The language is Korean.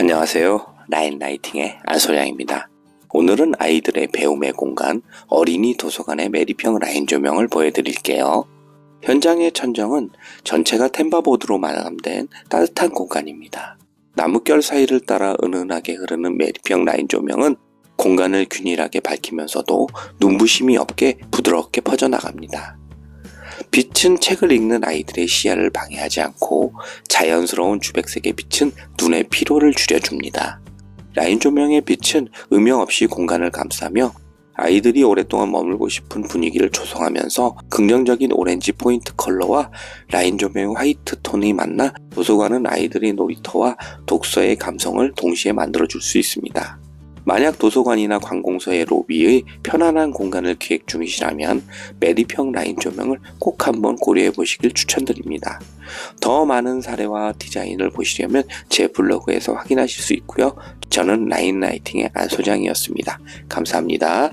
안녕하세요. 라인라이팅의 안소장입니다. 오늘은 아이들의 배움의 공간, 어린이 도서관의 매립형 라인 조명을 보여드릴게요. 현장의 천정은 전체가 템바보드로 마감된 따뜻한 공간입니다. 나뭇결 사이를 따라 은은하게 흐르는 매립형 라인 조명은 공간을 균일하게 밝히면서도 눈부심이 없게 부드럽게 퍼져나갑니다. 빛은 책을 읽는 아이들의 시야를 방해하지 않고 자연스러운 주백색의 빛은 눈의 피로를 줄여줍니다. 라인 조명의 빛은 음영 없이 공간을 감싸며 아이들이 오랫동안 머물고 싶은 분위기를 조성하면서 긍정적인 오렌지 포인트 컬러와 라인 조명의 화이트 톤이 만나 도서관은 아이들의 놀이터와 독서의 감성을 동시에 만들어줄 수 있습니다. 만약 도서관이나 관공서의 로비의 편안한 공간을 기획 중이시라면 매립형 라인 조명을 꼭 한번 고려해 보시길 추천드립니다. 더 많은 사례와 디자인을 보시려면 제 블로그에서 확인하실 수 있고요. 저는 라인 라이팅의 안 소장이었습니다. 감사합니다.